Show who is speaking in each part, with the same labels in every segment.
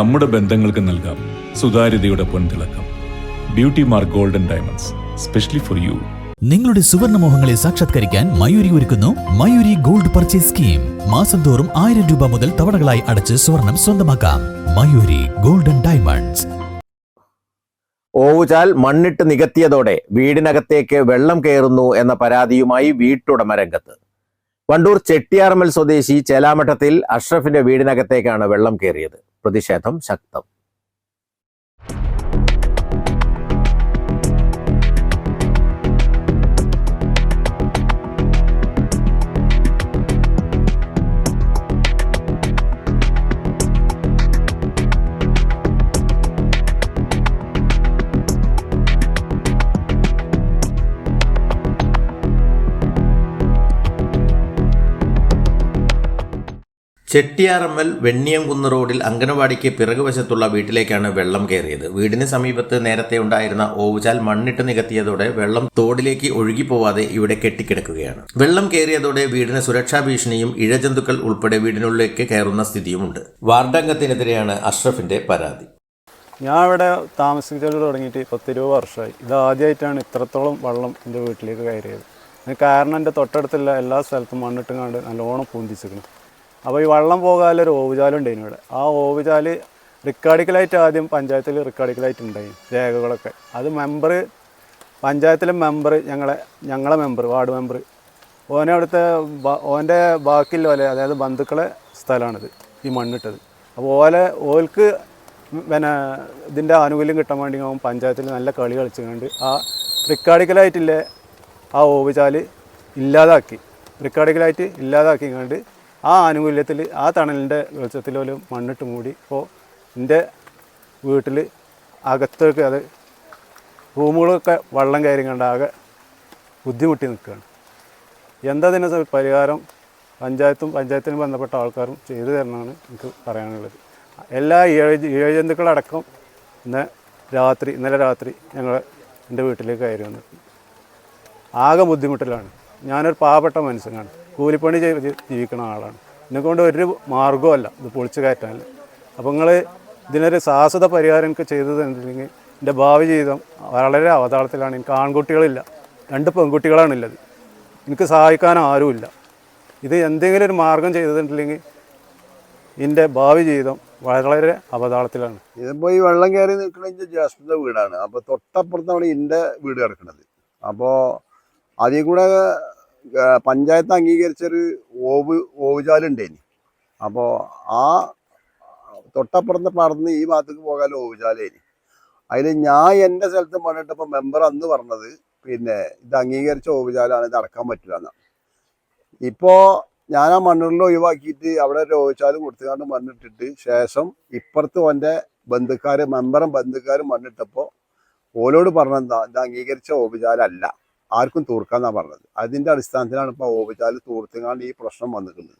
Speaker 1: നമ്മുടെ ബന്ധങ്ങൾക്ക് നൽകാം സുതാര്യതയുടെ പൊൻതിളക്കം. Beauty mark golden diamonds specially for you
Speaker 2: നിങ്ങളുടെ സുവർണമോഹങ്ങളെ സാക്ഷാത്കരിക്കാൻ മയൂരി ഒരുക്കുന്നു മയൂരി ഗോൾഡ് പർച്ചേസ് സ്കീം മാസം തോറും ആയിരം രൂപ മുതൽ തവണകളായി അടച്ച് സ്വർണം സ്വന്തമാക്കാം. മയൂരി ഗോൾഡൻ ഡയമണ്ട്സ്
Speaker 3: ഓവുചാൽ മണ്ണിട്ട് നികത്തിയതോടെ വീടിനകത്തേക്ക് വെള്ളം കയറുന്നു എന്ന പരാതിയുമായി വീട്ടുടമ രംഗത്ത്. വണ്ടൂർ ചെട്ടിയാർമൽ സ്വദേശി ചേലാമഠത്തിൽ അഷ്റഫിന്റെ വീടിനകത്തേക്കാണ് വെള്ളം കയറിയത്. പ്രതിഷേധം ശക്തം. ചെട്ടിയാറമ്മൽ വെണ്ണിയംകുന്ന് റോഡിൽ അങ്കനവാടിക്ക് പിറകുവശത്തുള്ള വീട്ടിലേക്കാണ് വെള്ളം കയറിയത്. വീടിന് സമീപത്ത് നേരത്തെ ഉണ്ടായിരുന്ന ഓവുചാൽ മണ്ണിട്ട് നികത്തിയതോടെ വെള്ളം തോടിലേക്ക് ഒഴുകിപ്പോവാതെ ഇവിടെ കെട്ടിക്കിടക്കുകയാണ്. വെള്ളം കയറിയതോടെ വീടിന് സുരക്ഷാ ഭീഷണിയും ഇഴജന്തുക്കൾ ഉൾപ്പെടെ വീടിനുള്ളിലേക്ക് കയറുന്ന സ്ഥിതിയുമുണ്ട്. വാർഡംഗത്തിനെതിരെയാണ് അഷ്റഫിന്റെ പരാതി.
Speaker 4: ഞാൻ ഇവിടെ താമസിച്ചത് തുടങ്ങിയിട്ട് പത്തിരുപത് വർഷമായി. ഇത് ആദ്യമായിട്ടാണ് ഇത്രത്തോളം വെള്ളം എന്റെ വീട്ടിലേക്ക് കയറിയത്. കാരണം എന്റെ തൊട്ടടുത്തുള്ള എല്ലാ സ്ഥലത്തും മണ്ണിട്ടും കണ്ട് നല്ലോണം പൂന്തിച്ചിരിക്കണം അപ്പോൾ ഈ വെള്ളം പോകാനൊരു ഓവുചാലും ഓവുചാലുണ്ടായിരുന്നു ഇവിടെ. ആ ഓവുചാൽ റിക്കാർഡിക്കലായിട്ട് ആദ്യം പഞ്ചായത്തിൽ റിക്കാർഡിക്കലായിട്ട് ഉണ്ടായി രേഖകളൊക്കെ. അത് മെമ്പർ പഞ്ചായത്തിലെ മെമ്പർ ഞങ്ങളെ ഞങ്ങളെ മെമ്പർ വാർഡ് മെമ്പർ ഓനെ അവിടുത്തെ ഓന്റെ ബാക്കിയുള്ള പോലെ അതായത് ബന്ധുക്കളെ സ്ഥലമാണിത് ഈ മണ്ണിട്ടത്. അപ്പോൾ ഓലെ ഓൽക്ക് പിന്നെ ഇതിന്റെ ആനുകൂല്യം കിട്ടാൻ വേണ്ടി അവൻ പഞ്ചായത്തിൽ നല്ല കളി കളിച്ചുകൊണ്ട് ആ റിക്കാർഡിക്കലായിട്ടില്ലേ ആ ഓവുചാൽ ഇല്ലാതാക്കി. റിക്കാർഡിക്കലായിട്ട് ഇല്ലാതാക്കി കണ്ട് ആ ആനുകൂല്യത്തിൽ ആ തണലിന്റെ വെളിച്ചത്തിൽ ഒരു മണ്ണിട്ട് മൂടി ഇപ്പോൾ എന്റെ വീട്ടിൽ അകത്തേക്ക് അത് റൂമുകളൊക്കെ വെള്ളം കയറി കണ്ട് ആകെ ബുദ്ധിമുട്ടി നിൽക്കുകയാണ്. എന്താ പരിഹാരം? പഞ്ചായത്തും പഞ്ചായത്തിന് ബന്ധപ്പെട്ട ആൾക്കാരും ചെയ്തു തരണമെന്നാണ് എനിക്ക് പറയാനുള്ളത്. എല്ലാ ഇഴ ഇഴജന്തുക്കളടക്കം ഇന്ന് രാത്രി ഇന്നലെ രാത്രി ഞങ്ങൾ എന്റെ വീട്ടിലേക്ക് കയറി വന്നിട്ടുണ്ട് ആകെ ബുദ്ധിമുട്ടിലാണ്. ഞാനൊരു പാവപ്പെട്ട മനുഷ്യനാണ്. കൂലിപ്പണി ചെയ്ത് ജീവിക്കുന്ന ആളാണ്. എന്നെ കൊണ്ട് ഒരു മാർഗമല്ല ഇത് പൊളിച്ചു കയറ്റാൻ അപ്പോൾ നിങ്ങൾ ഇതിനൊരു സാഹസത പരിഹാരം എനിക്ക് ചെയ്തത് തന്നിട്ടുണ്ടെങ്കിൽ എന്റെ ഭാവി ജീവിതം വളരെ അവതാളത്തിലാണ്. എനിക്ക് ആൺകുട്ടികളില്ല. രണ്ട് പെൺകുട്ടികളാണ് പെൺകുട്ടികളാണുള്ളത്. എനിക്ക് സഹായിക്കാൻ ആരുമില്ല. ഇത് എന്തെങ്കിലും ഒരു മാർഗം ചെയ്തിട്ടുണ്ടെങ്കിൽ എന്റെ ഭാവി ജീവിതം വളരെ അവതാളത്തിലാണ്.
Speaker 5: ഇതിപ്പോൾ ഈ വെള്ളം കയറി നിൽക്കുന്ന ജസ്മിന്റെ വീടാണ്. അപ്പോൾ തൊട്ടപ്പുറത്താണ് എന്റെ വീട് കിടക്കുന്നത്. അപ്പോൾ അതിൽ കൂടെ പഞ്ചായത്ത് അംഗീകരിച്ചൊരു ഓവ് ഓവുചാലുണ്ടേനി. അപ്പോൾ ആ തൊട്ടപ്പുറത്ത് പറന്ന് ഈ ഭാഗത്തേക്ക് പോകാൻ ഓവുചാലേനി. അതിൽ ഞാൻ എന്റെ സ്ഥലത്ത് പണിട്ടപ്പോൾ മെമ്പർ അന്ന് പറഞ്ഞത് പിന്നെ ഇത് അംഗീകരിച്ച ഓവുചാലാണ് ഇത് അടക്കാൻ പറ്റില്ല എന്നാണ് ഇപ്പോൾ ഞാൻ ആ മണ്ണുള്ളിൽ ഒഴിവാക്കിയിട്ട് അവിടെ ഒരു ഓവുചാൽ കൊടുത്തുകൊണ്ട് മണ്ണിട്ടിട്ട് ശേഷം ഇപ്പുറത്ത് ഓന്റെ ബന്ധുക്കാർ മെമ്പറും ബന്ധുക്കാരും മണ്ണിട്ടപ്പോൾ ഓലോട് പറഞ്ഞെന്താ ഇത് അംഗീകരിച്ച ഓവുചാലല്ല. ആർക്കും തൂർക്കാന്നാണ് പറഞ്ഞത്. അതിന്റെ അടിസ്ഥാനത്തിലാണ് ഇപ്പോൾ ഓവിചാൽ തൂർത്തിങ്ങാണ്ട് ഈ പ്രശ്നം വന്നിട്ടുള്ളത്.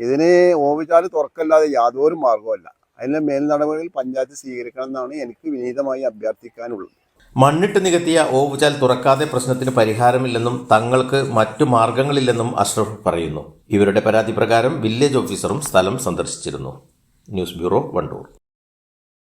Speaker 5: ഇതിന് ഓവിചാൽ തുറക്കല്ലാതെ യാതൊരു മാർഗവുമല്ല അതിന്റെ മേൽ നടപടികൾ പഞ്ചായത്ത് സ്വീകരിക്കണം എന്നാണ് എനിക്ക് വിനീതമായി അഭ്യർത്ഥിക്കാനുള്ളത്.
Speaker 3: മണ്ണിട്ട് നികത്തിയ ഓവുചാൽ തുറക്കാതെ പ്രശ്നത്തിന് പരിഹാരമില്ലെന്നും തങ്ങൾക്ക് മറ്റു മാർഗങ്ങളില്ലെന്നും അഷ്റഫ് പറയുന്നു. ഇവരുടെ പരാതി പ്രകാരം വില്ലേജ് ഓഫീസറും സ്ഥലം സന്ദർശിച്ചിരുന്നു. News bureau Wandoor.